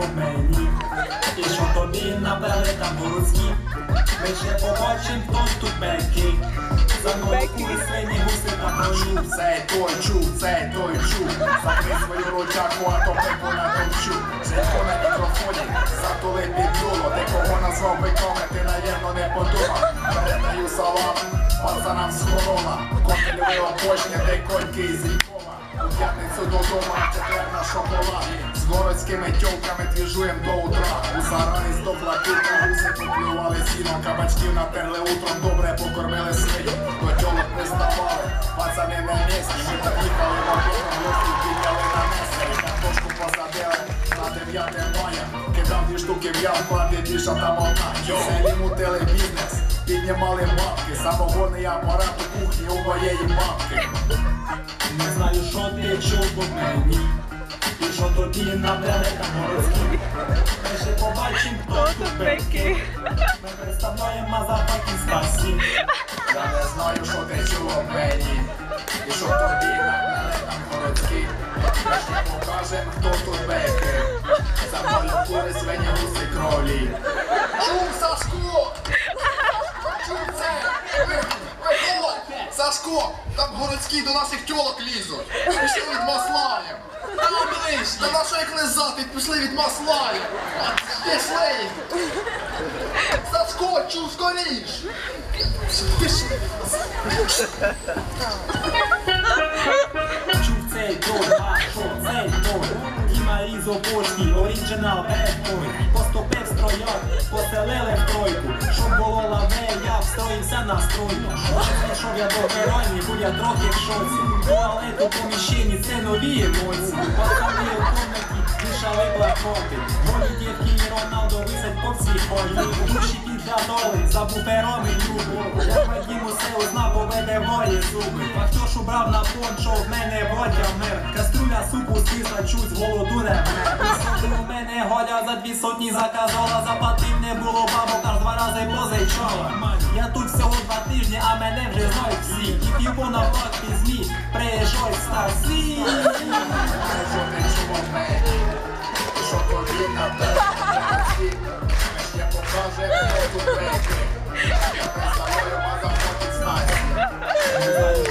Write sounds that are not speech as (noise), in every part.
по мені. І що тобі набрали там городські. Ми ще побачим, хто тут беки. За мною кури свині гуси на прощу. Цей той чув, цей той чув. Закрий свою ручаку, а то пеку натовчу. Зайко на мікрофоні, затули під дуло. Ти кого назвав биками, ти навірно не подумав. Передаю салам пацанам з хорона. Коктейльове обочення, де Рікова. У п'ятницю а тепер на шоколад. З городськими тьовками двіжуєм до утра. У сарані здохла курка, гуси поплювали сіно. Кабачків натерли утром, добре покормили свині. До тьолок приставали, пацани на місці. Ми приїхали в обідом, лохів підняли на місце. Картошку посадили на 9 мая. Кидав дві штуки в ямку, а ти більша там одна. Селі мутили бізнес, піднімали бабки. Самогонний апарат у кухні у моєї бабки. Не знаю, що ти чув по мені. І що тобі набрали там городські. Ми ще побачим, хто тут беки. Ми представляємо мазафаки спасі. Я не знаю, що ти чув об мені. І що тобі нагнали там городські. Ми ще покажем, хто тут беки. За мною кури свині гуси кролі. Чув, Сашко! Чув це! Виходь! Сашко! Там городські до наших тьолок лізуть. Пішли від маслаєм. Та на що їх лизати? Пішли від маслаєм. Пішли! Сашко, чув скоріш! Пішли! Чув цей той, а що цей той? Діма Різо Польський, оригінал bad. Поступив строяк, поселили в тройку. Щоб було лаве, я встроївся на стройку. Я до бо я трохи в шоці. Туалет у поміщенні, це нові емоції. Пацани у комнаті, вішали блокноти. Голі дівки і Роналдо висять по всій холі. Душі підгадоли, за буфером і любу. Як узнав, поведе волі зуби. А хто ж убрав на пончо, в мене водя мир. Каструля супу стисла, чуть голоду не вмер. У мене голя за дві сотні заказала, заплатив не було бабок, аж два рази позичала. Я тут всього два тижні, а мене вже знають всі. І півбо на факт змі, приїжджай Стасі. Що ти чув об мені? І Thank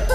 (laughs) (laughs) you.